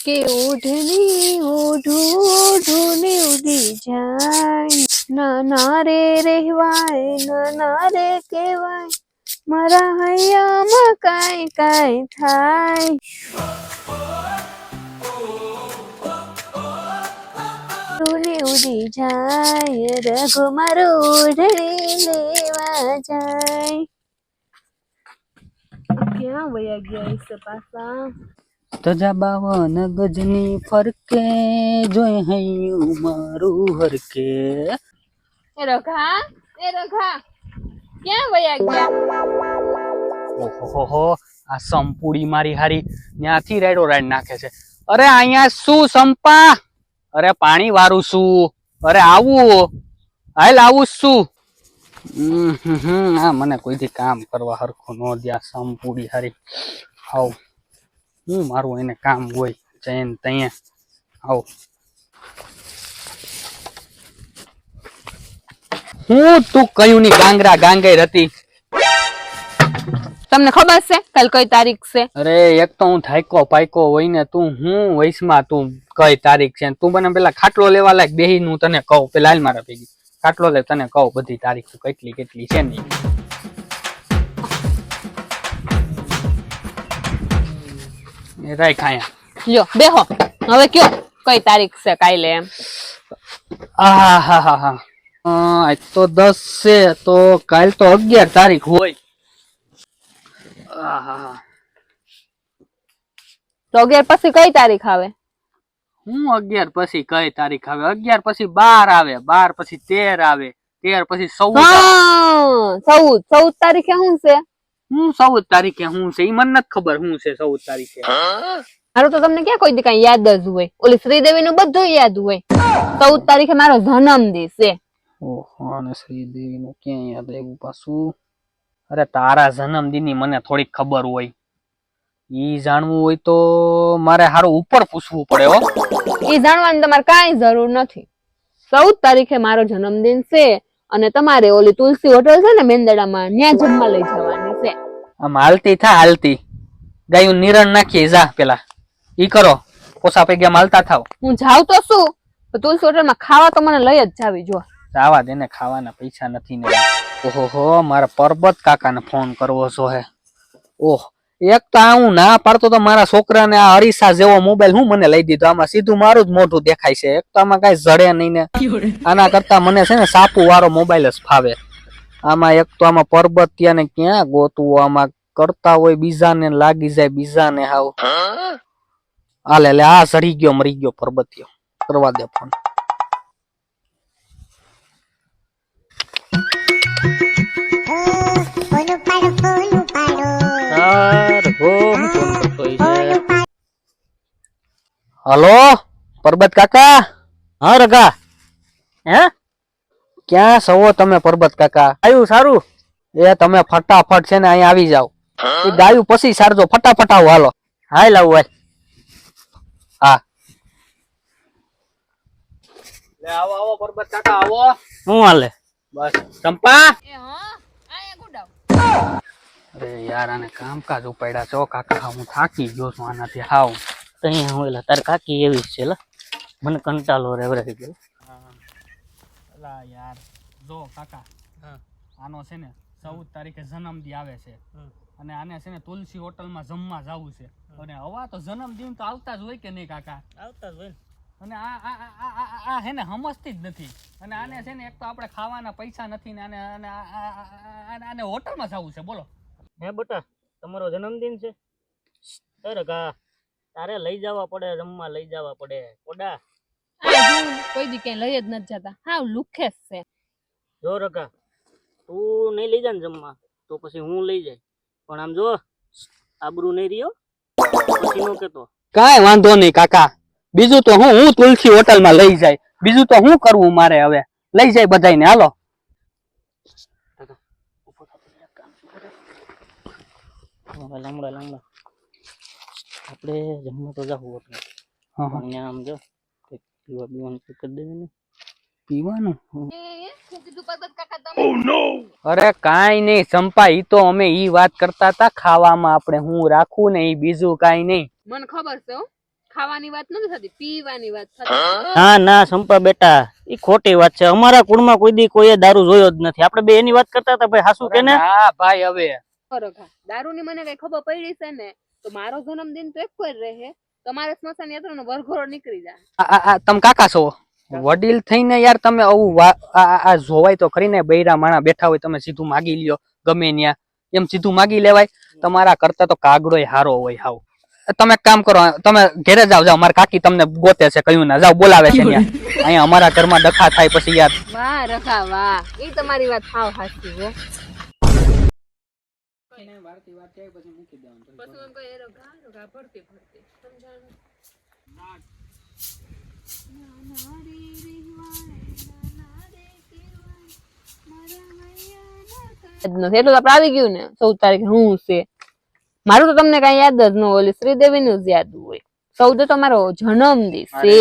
કે ઓઢણી ઓઢું ઓઢું ને ઉડી જાય ના ના રે રહેવાય ના ના રે કહેવાય મારા હૈયામાં કાંઈ કાંઈ થાય ને ઉડી જાય રઘુ મારું ઓઢણી લેવા જાય ક્યાં વયા ગયા હશે પાછા તજા બાવન ગજની ફરકે જોઈ હૈયું મારું હરકે. એ રઘા એ રઘા ક્યાં વયા ગયા? ઓહો આ સંપૂડી મારી હારી ત્યાંથી રેડો રાઈડ નાખે છે. અરે અહીંયા શું સંપા? અરે પાણી વારું શું અરે આવું. હાલ આવું શું હમ હમ આ મને કોઈથી કામ કરવા હરખું ન દ્યા સંપૂડી હારી. આવ હું મારું એને કામ હોય? જૈન ત્યાં આવો. હું તું કયું ની ગાંગરા ગાંગાઈ હતી તમને ખબર છે કાલ કઈ તારીખ છે? અરે એક તો હું થાયકો પાયકો હોય ને તું હું વયસમાં તું કઈ તારીખ છે? તું મને પેલા ખાટલો લેવા લાયક બેહી હું તને કહું. પેલા હાલ મારા ભેગી ખાટલો લે તને કહું બધી તારીખ કેટલી કેટલી છે નહીં રાખ આયા લ્યો બેહો. હવે કયો? કઈ તારીખ છે કાલે એમ? હા હા હા. આજ તો દસ છે તો કાલ તો અગિયાર તારીખ હોય. તો અગિયાર પછી કઈ તારીખ આવે? હું અગિયાર પછી કઈ તારીખ આવે? અગિયાર પછી બાર આવે બાર પછી તેર આવે તેર પછી ચૌદ ચૌદ. ચૌદ તારીખે શું છે? હું ચૌદ તારીખે હું છે એ મને નથી ખબર હું છે ચૌદ તારીખે. મારું તો તમને ક્યાં કોઈ દી કઈ યાદ જ હોય? ઓલી શ્રીદેવી નું બધું યાદ હોય. ચૌદ તારીખે મારો જન્મ દિવસ છે. ઓહો અને શ્રીદેવી નું ક્યાં યાદ આવ્યું પાછું? અરે તારા જન્મદિનની મને થોડીક ખબર હોય. ઈ જાણવું હોય તો મારે હારું ઉપર પૂછવું પડે હો. ઈ જાણવાની તમારે કાંઈ જરૂર નથી. ચૌદ તારીખે મારો જન્મદિન છે અને તમારે ઓલી તુલસી હોટલ છે ને મેંદડામાં ત્યાં જમવા લઈ જવાની. છે આમ હાલતી થા હાલતી. ગાયું નિરણ નાખીએ જા પેલા. ઈ કરો. પોસા પૈગ્યા માલતા થાવ. હું જાઉં તો શું? તુલસી હોટલમાં ખાવા તો મને લઈ જ જાવી જો. જાવા દેને ખાવાના પૈસા નથી ને. ઓહો હો મારા પરબત કાકાને ફોન કરવો છો હે. ઓહ એક તો આ હું ના પાડતો તો મારા છોકરાને આ અરીસા જેવો મોબાઈલ હું મને લઈ દીધો? આમાં સીધું મારું જ મોઢું દેખાય છે. એક તો આમાં કઈ જડે નહીં ને. આના કરતા મને છે ને સાપુ વાળો મોબાઈલ જ ફાવે. આમાં એક તો આમાં પરબતિયાને ક્યાં ગોતવું? આમાં કરતા હોય બીજાને લાગી જાય બીજાને હાવ. હાલે લે આ સડી ગયો મરી ગયો પરબતિયો. કરવા દે ફોન હલો પરબત કાકા? હા રગા હે? ક્યાં સવો તમે પરબત કાકા? આવ્યું સારું. એ તમે ફટાફટ છે ને અહીંયા આવી જાવ એ ગાયું પછી સારજો ફટાફટ આવો હાલો. હાય લાવું હાલ. હા. લે આવો આવો પરબત કાકા આવો. શું હાલે? બસ. ચંપા? અરે યાર આને કામકાજ ઉપાડ્યા છો કાકા. હું થાકી ગયો છું આનાથી. હાવ. તઈ હું એલા તાર કાકી એવી જ છે મને કંટાળો રેવરાઈ ગયો. અલા યાર. જો કાકા આનો છે ને ચૌદ તારીખે જન્મદી આવે છે. અને આને છે ને તુલસી હોટલમાં જમવા જવું છે. અને હવા તો જન્મદિન તો આવતા જ હોય કે નહીં કાકા? આવતા જ હોય અને આ આ આ- હે ને સમજતી જ નથી. અને આને છે ને એક તો આપણે ખાવાના પૈસા નથી ને આને આને હોટલમાં જવું છે. બોલો. હે બટા તમારો જન્મદિન છે? અરે કા તારે લઈ જવા પડે જમવા લઈ જવા પડે. કોડા કોઈ દી ક્યાંય લઈ જ નથી જતા. હા લુખે જ છે. જો રકા તું નહીં લઈ જા ને જમવા તો પછી હું લઈ જાય. પણ આમ જો આબરૂ નહીં રહ્યો પછી નો કેતો. કાંઈ વાંધો નહીં કાકા. બીજું તો હું હું તુલસી હોટલમાં લઈ જાય. બીજું તો શું કરવું મારે હવે? લઈ જાય બધાને હાલો. હવે લાંબડા લાંબડા આપણે જમવા તો જાવ આપણે. હા, હા. અહીંયા આમ જો પીવા પીવાનું કરી દેજે ને. પીવાનું? અરે કાંઈ નઈ ચંપા ઈ તો અમે ઈ વાત કરતા હતા ખાવામાં આપણે હું રાખું ને ઈ બીજું કાંઈ નઈ મને ખબર છે ખાવાની વાત નથી થતી પીવાની વાત થતી. ના ના સંપા બેટા એ ખોટી વાત છે. અમારા કુળમાં કોઈ દી કોઈએ દારૂ જોયો જ નથી. આપણે બે એની વાત કરતા હતા ભાઈ હાસુ કે ને? હા ભાઈ હવે. દારૂ ની મને કઈ ખબર પડી છે ને? તો મારો જન્મદિન તો એક જ રહે. તમારે સ્મશાન યાત્રા નો વરઘોડો નીકળી જાય. આ- આ આ તમે કાકા છો? વડીલ થઈને યાર તમે આવું આ જોવાય તો ખરીને બૈરા માણા બેઠા હોય તમે સીધું માગી લ્યો ગમે ત્યાં એમ સીધું માગી લેવાય. તમારા કરતા તો કાગડોય હારો હોય હાવ. તમે કામ કરો તમે ઘેરે જાવ જાવ મારા કાકી તમને ગોતે છે કયું ના જાવ બોલાવે છે અહીંયા અમારા ઘરમાં ડખા થાય પછી યાર. વાહ રખા વાહ. એ તમારી વાત સાવ સાચી હો પછી એમ કહે, "એ રઘા, રઘા, ભરતી, ભરતી." સમજાણું? યાદ નથી એટલું તો આપણે આવી ગયું ને ચૌદ તારીખે હું છે મારું તો તમને કઈ યાદ જ ન હોય શ્રીદેવી નું જ યાદ હોય ચૌદ તો મારો જન્મ દિવસ છે.